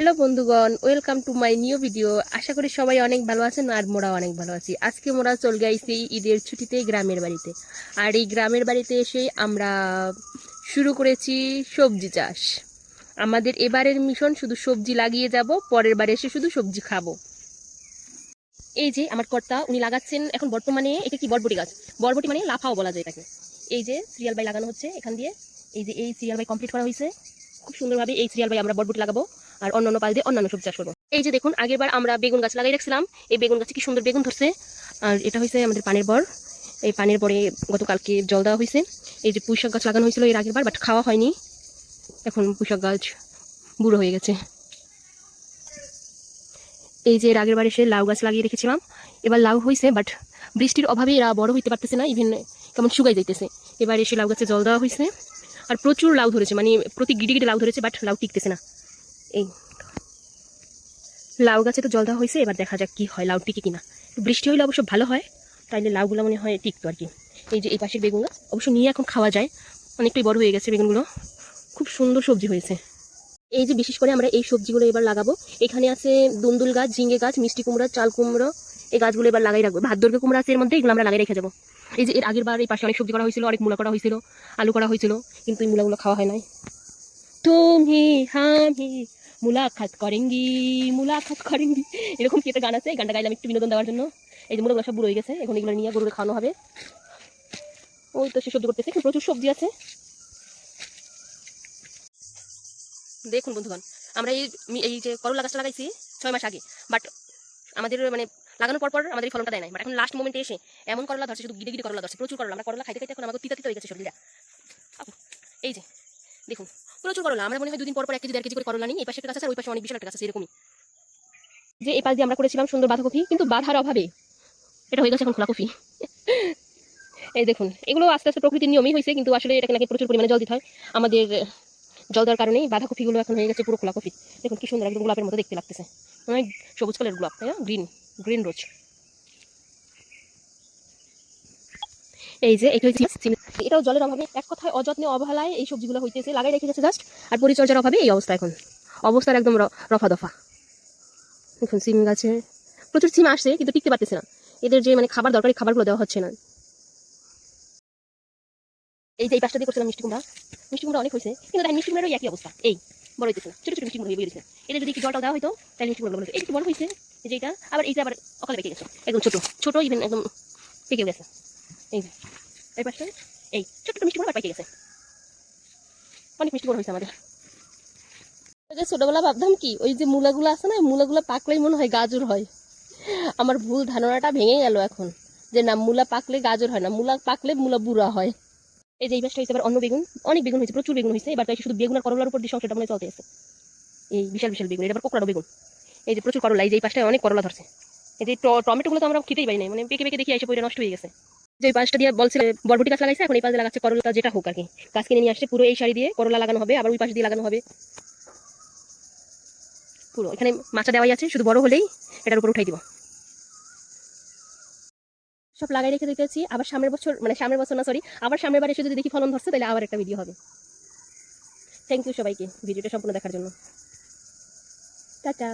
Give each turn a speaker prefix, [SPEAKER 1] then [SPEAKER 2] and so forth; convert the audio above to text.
[SPEAKER 1] Hello বন্ধুগণ, welcome to my new video. আশা করি সবাই অনেক ভালো আছেন আর মোরা অনেক ভালো আছি। আজকে মোরা চল গাইছি ঈদের ছুটিতে গ্রামের বাড়িতে। আর এই গ্রামের বাড়িতে এসে আমরা শুরু করেছি সবজি চাষ। আমাদের এবারের মিশন শুধু সবজি লাগিয়ে যাব, পরের বারে এসে শুধু সবজি খাব। এই যে আমার কর্তা, উনি লাগাচ্ছেন এখন বর্তমানে এটা কি বরবটি গাছ? বরবটি মানে লাফাও বলা যায় এটাকে। এই যে সিরিয়াল বাই লাগানো হচ্ছে এখান দিয়ে। এই যে এই সিরিয়াল বাই কমপ্লিট করা হয়েছে। খুব সুন্দরভাবে এই সিরিয়াল বাই আমরা বরবটি লাগাবো। আর অন্যান্য পাশ দিয়ে অন্যান্য সবজি চাষ করব। এই যে দেখুন, আগের বার আমরা বেগুন গাছ লাগাই রাখছিলাম। এই বেগুন গাছে কি সুন্দর বেগুন ধরছে। আর এটা হয়েছে আমাদের পানের বর। এই পানের পরে গতকালকে জল দেওয়া হয়েছে। এই যে পুঁইশাক গাছ লাগানো হয়েছিল এর আগের বার, বাট খাওয়া হয়নি। এখন পুঁইশাক গাছ বুড়ো হয়ে গেছে। এই যে এর আগের বার এসে লাউ গাছ লাগিয়ে রেখেছিলাম। এবার লাউ হয়েছে, বাট বৃষ্টির অভাবে এরা বড় হইতে পারতেছে না ইভেন কেমন শুকাই যাইতেছে। এবার এসে লাউ গাছে জল দেওয়া হয়েছে। আর প্রচুর লাউ ধরেছে মানে প্রতি গিডি গিডি লাউ ধরেছে, বাট লাউ টিকতেছে না। এই লাউ গাছে তো জল দেওয়া হয়েছে, এবার দেখা যাক কি হয় লাউ টিকে কিনা। বৃষ্টি হইলে অবশ্য ভালো হয়, তাইলে লাউগুলো মনে হয় টিকতো আর কি। এই যে এই পাশের বেগুন গাছ অবশ্য নিয়ে এখন খাওয়া যায়, অনেকটাই বড় হয়ে গেছে বেগুনগুলো। খুব সুন্দর সবজি হয়েছে। এই যে বিশেষ করে আমরা এই সবজিগুলো এবার লাগাবো, এখানে আছে দুন্দুল গাছ, ঝিঙে গাছ, মিষ্টি কুমড়া, চাল কুমড়ো, এই গাছগুলো এবার লাগাই রাখব। ভাদ্রকে কুমড়া আছে এর মধ্যে, এগুলো আমরা লাগাই রেখে যাব। এই যে এর আগের বার এই পাশে অনেক সবজি করা হয়েছিল, অনেক মূলা করা হয়েছিল, আলু করা হয়েছিল, কিন্তু এই মূলাগুলো খাওয়া হয় নাই। তুমি হামি মুলাকাত করেঙ্গি মুলাকাত করেঙ্গি এরকম কি একটা গান আছে? এই গানটা গাইলাম একটু বিনোদন দেওয়ার জন্য। এই যে মুলাগুলো সব বুড়ো হয়ে গেছে, এখন এগুলো নিয়ে গরুকে খাওয়ানো হবে। ওই তো সে সবজি করতেছে, এখানে প্রচুর সবজি আছে। দেখুন বন্ধুগণ, আমরা এই এই যে করলা গাছটা লাগাইছি ছয় মাস আগে বাট আমাদের মানে লাগানোর পর পর আমাদের এই ফলনটা দেয় নাই। বাট এখন লাস্ট মোমেন্টে এসে এমন করলা ধরছে, শুধু গিরে গিরে করলা ধরছে, প্রচুর করলা। আমরা করলা খাইতে খাইতে এখন আমাদের তিতা তিতা হয়ে গেছে শরীরটা। এই যে, দেখুন। প্রচুর করলা আমরা মনে হয় দুদিন পর পর এক কেজি, দেড় কেজি করে করলা নিই। এই পাশে একটা গাছ আছে আর ওই পাশে অনেক বিশাল একটা গাছ আছে, এরকমই। যে এই পাশ দিয়ে আমরা করেছিলাম সুন্দর বাঁধাকপি, কিন্তু বাধার অভাবে এটা হয়ে গেছে এখন খোলা কপি এই দেখুন, এগুলো আস্তে আস্তে প্রকৃতির নিয়মই হয়েছে, কিন্তু আসলে এটাকে নাকি প্রচুর পরিমাণে জল দিতে হয়। আমাদের জল দেওয়ার কারণেই বাঁধাকপিগুলো এখন হয়ে গেছে পুরো খোলা কপি দেখুন কি সুন্দর একদম গোলাপের মতো দেখতে লাগতেছে। সবুজ কালারের গোলাপ, তাই গ্রিন গ্রিন রোজ এই যে এটা এটাও জলের অভাবে। এক কথায় অযত্নে অবহেলায় এই সবজিগুলো হইতেছে, লাগাই রেখে গেছে জাস্ট আর পরিচর্যার অভাবে এই অবস্থা এখন। অবস্থার একদম রফা দফা। দেখুন সিম গাছে প্রচুর সিম আসছে, কিন্তু টিকতে পারতেছে না। এদের যে মানে খাবার দরকারি খাবারগুলো দেওয়া হচ্ছে না। এই যে এই পাশটা দিয়ে করছিলাম মিষ্টি কুমড়া। মিষ্টি কুমড়া অনেক হয়েছে, কিন্তু তাই মিষ্টি কুমড়ারও একই অবস্থা। এই, বড় হইতেছে না। ছোট ছোট মিষ্টি কুমড়া গেছে এটা যদি জলটা দেওয়া হতো তাহলে মিষ্টি কুমড়া এই বড় হয়েছে এই যে এটা, আবার এইটা আবার অকালে পেকে গেছে। একদম ছোট ছোট ইভেন একদম পেকে গেছে। এই যে এই পাশটা এই ছোট ছোট মিষ্টি কুমড়া পেকে গেছে। অনেক মিষ্টি কুমড়া হয়েছে আমাদের। যে ছোটবেলা ভাবতাম কি ওই যে মূলাগুলো আছে না মূলাগুলো পাকলেই মনে হয় গাজর হয়। আমার ভুল ধারণাটা ভেঙে গেল এখন যে না মূলা পাকলে গাজর হয় না মূলা পাকলে মূলা বুড়া হয়। এই যে এই পাশটা হয়েছে এবার অন্য বেগুন অনেক বেগুন হয়েছে প্রচুর বেগুন হয়েছে এবার তো শুধু বেগুন আর করলার উপর দিয়ে সংসারটা মনে চলতে আছে। এই বিশাল বিশাল বেগুন এটা আবার কোকড়ানো বেগুন। এই যে প্রচুর করলা এই যে এই পাশটায় অনেক করলা ধরছে। এই যে টমেটোগুলো তো আমরা খেতেই পাই নাই মানে পেকে পেকে দেখি এসে পরে নষ্ট হয়ে গেছে। যে পাশটা দিয়ে বলছে বরবটি গাছ লাগাইছে, এখন এই পাশে লাগাচ্ছে করলা যেটা হোক আর কি। গাছ কিনে নিয়ে আসছে, পুরো এই শাড়ি দিয়ে করলা লাগানো হবে, আবার ওই পাশ দিয়ে লাগানো হবে। পুরো, এখানে মাচা দেওয়াই আছে, শুধু বড় হলেই এটার উপর উঠাই দিব। সব লাগাই রেখে দিতেছি, আবার সামনের বছর মানে সামনের বছর না সরি আবার সামনের বার এসে যদি দেখি ফলন ধরছে, তাহলে আবার একটা ভিডিও হবে। থ্যাংক ইউ সবাইকে, ভিডিওটা সম্পূর্ণ দেখার জন্য। টাটা।